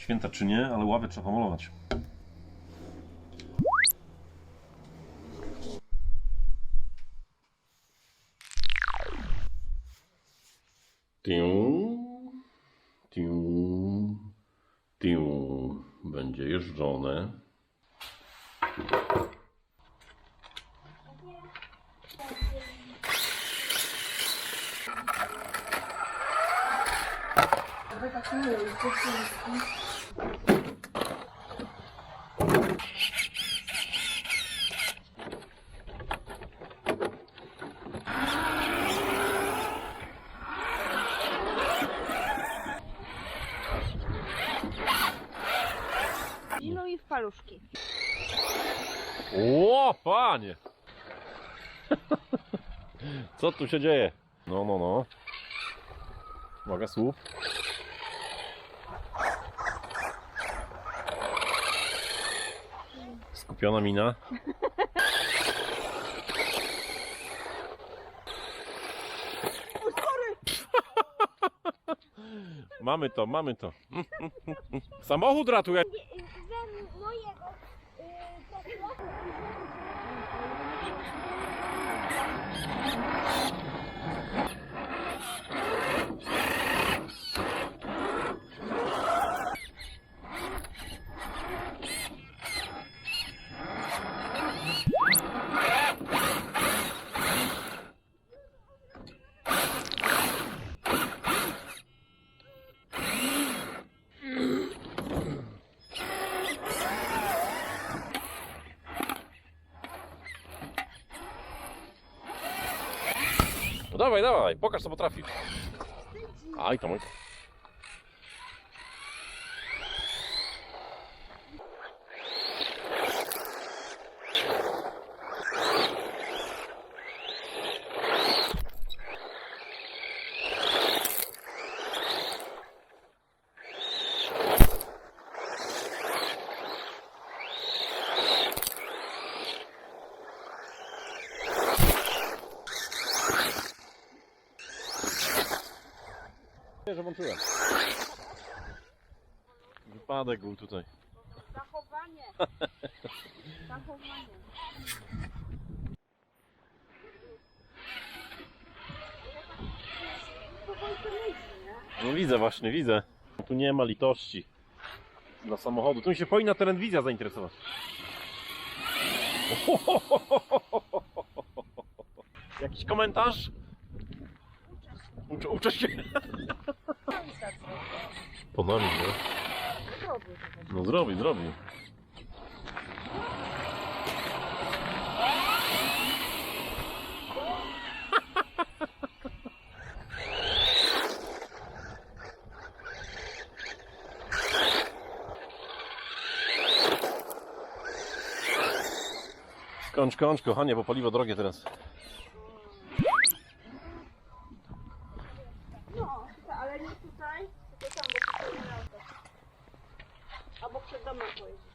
Święta czy nie, ale ławę trzeba pomalować. Tiu, tiu, tiu. Będzie jeżdżone. No i w paluszki. O, panie! Co tu się dzieje? No, no, no. Uwaga, słup. Skupiona mina. Mamy to, mamy to. Samochód ratuje. Ze mojego No dawaj, dawaj, pokaż co potrafisz. Aj, to mój. Że włączyłem. Wypadek był tutaj. Zachowanie. Zachowanie. No widzę właśnie, widzę. Tu nie ma litości dla samochodu. Tu mi się powinna terenwizja zainteresować. Jakiś komentarz? Uczę, uczę się. Po nami, no. No zrobi, zrobi. Kończ, kończ, kochanie, bo paliwo drogie teraz. choice.